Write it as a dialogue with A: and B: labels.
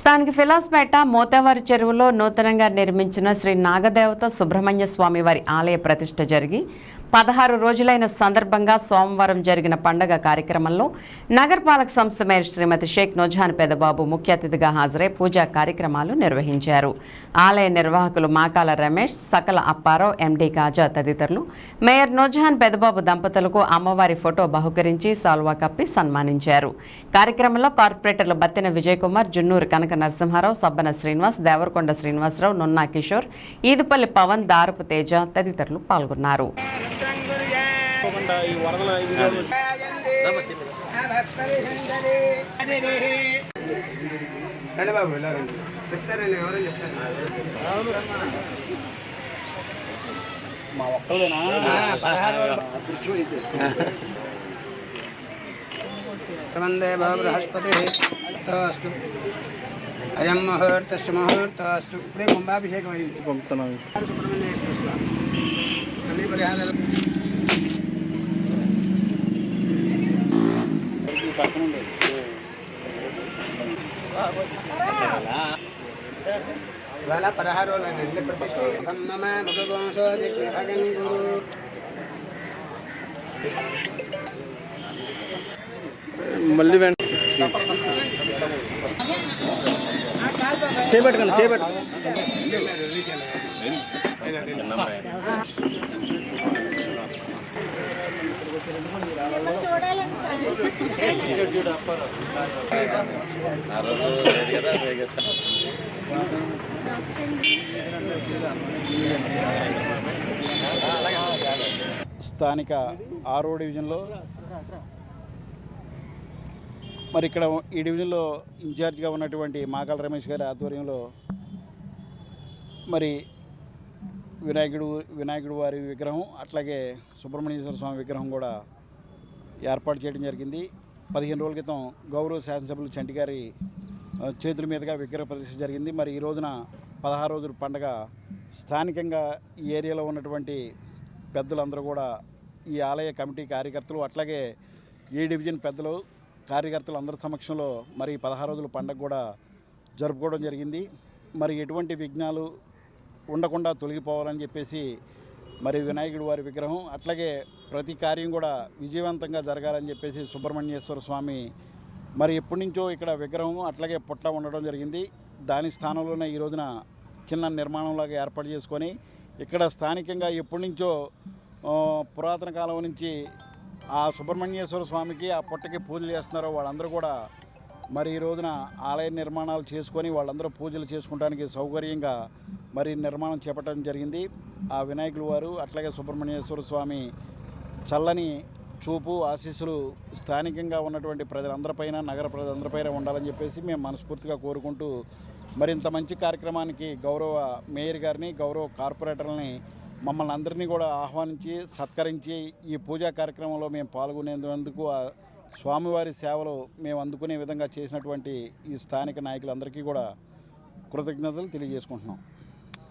A: స్థానిక ఫిలాస్పేట మోతేవారి చెరువులో నూతనంగా నిర్మించిన శ్రీ నాగదేవత సుబ్రహ్మణ్య స్వామి వారి ఆలయ ప్రతిష్ఠ జరిగి పదహారు రోజులైన సందర్భంగా సోమవారం జరిగిన పండగ కార్యక్రమంలో నగరపాలక సంస్థ మేయర్ శ్రీమతి షేక్ నోజాన్ పెదబాబు ముఖ్య అతిథిగా హాజరై పూజా కార్యక్రమాలు నిర్వహించారు. ఆలయ నిర్వాహకులు మాకాల రమేష్ సకల అప్పారావు ఎండి కాజా తదితరులు మేయర్ నోజాన్ పెదబాబు దంపతులకు అమ్మవారి ఫోటో బహుకరించి సాల్వా కప్పి సన్మానించారు. కార్యక్రమంలో కార్పొరేటర్లు బత్తిన విజయ్ కుమార్ జున్నూరు కనక నరసింహారావు సబ్బన శ్రీనివాస్ దేవరకొండ శ్రీనివాసరావు నున్నా కిషోర్ ఈదుపల్లి పవన్ దారపు తేజ తదితరులు పాల్గొన్నారు.
B: కాకుండా ఈ వరదల
C: బాబు ఇలా రండి చెప్తారండి ఎవరైనా చెప్తారు.
B: మా ఒక్కలేనా
C: వందే బాబు బృహస్పతి. అస్తు. అయం ముహూర్తస్సు ముహూర్తస్తు ఇప్పుడే కుంభాభిషేకం అయింది.
B: పంపుతున్నాం.
C: సుబ్రహ్మణ్యేశ్వర స్వామి. అన్ని పరిహారాలు. ఇవాళ పదహారు
B: మళ్ళీ వెంట చేపెట్టకండి చేపెట్టు స్థానిక ఆరో డివిజన్లో మరి ఇక్కడ ఈ డివిజన్లో ఇన్ఛార్జ్గా ఉన్నటువంటి మాకల రమేష్ గారి ఆధ్వర్యంలో మరి వినాయకుడు వినాయకుడు వారి విగ్రహం అట్లాగే సుబ్రహ్మణ్యేశ్వర స్వామి విగ్రహం కూడా ఏర్పాటు చేయడం జరిగింది. పదిహేను రోజుల క్రితం గౌరవ శాసనసభ్యులు చంటి గారి చేతుల మీదుగా విగ్రహ ప్రదర్శన జరిగింది. మరి ఈ రోజున పదహారు రోజుల పండగ స్థానికంగా ఈ ఏరియాలో ఉన్నటువంటి పెద్దలందరూ కూడా ఈ ఆలయ కమిటీ కార్యకర్తలు అట్లాగే ఏ డివిజన్ పెద్దలు కార్యకర్తలు అందరి సమక్షంలో మరి పదహారు రోజుల పండగ కూడా జరుపుకోవడం జరిగింది. మరి ఎటువంటి విఘ్నాలు ఉండకుండా తొలగిపోవాలని చెప్పేసి మరి వినాయకుడి వారి విగ్రహం అట్లాగే ప్రతి కార్యం కూడా విజయవంతంగా జరగాలని చెప్పేసి సుబ్రహ్మణ్యేశ్వర స్వామి మరి ఎప్పటి నుంచో ఇక్కడ విగ్రహం అట్లాగే పుట్ట ఉండడం జరిగింది. దాని స్థానంలోనే ఈ రోజున చిన్న నిర్మాణంలాగా ఏర్పాటు చేసుకొని ఇక్కడ స్థానికంగా ఎప్పటి నుంచో పురాతన కాలం నుంచి ఆ సుబ్రహ్మణ్యేశ్వర స్వామికి ఆ పుట్టకి పూజలు చేస్తున్నారో వాళ్ళందరూ కూడా మరి ఈ రోజున ఆలయ నిర్మాణాలు చేసుకొని వాళ్ళందరూ పూజలు చేసుకోవడానికి సౌకర్యంగా మరి నిర్మాణం చేపట్టడం జరిగింది. ఆ వినాయకులు వారు అట్లాగే సుబ్రహ్మణ్యేశ్వర స్వామి చల్లని చూపు ఆశీస్సులు స్థానికంగా ఉన్నటువంటి ప్రజలందరిపైన నగర ప్రజలందరిపైన ఉండాలని చెప్పేసి మేము మనస్ఫూర్తిగా కోరుకుంటూ మరింత మంచి కార్యక్రమానికి గౌరవ మేయర్ గారిని గౌరవ కార్పొరేటర్ని మమ్మల్ని అందరినీ కూడా ఆహ్వానించి సత్కరించి ఈ పూజా కార్యక్రమంలో మేము పాల్గొనేందుకు ఆ స్వామివారి సేవలు మేము అందుకునే విధంగా చేసినటువంటి ఈ స్థానిక నాయకులందరికీ కూడా కృతజ్ఞతలు తెలియజేసుకుంటున్నాం.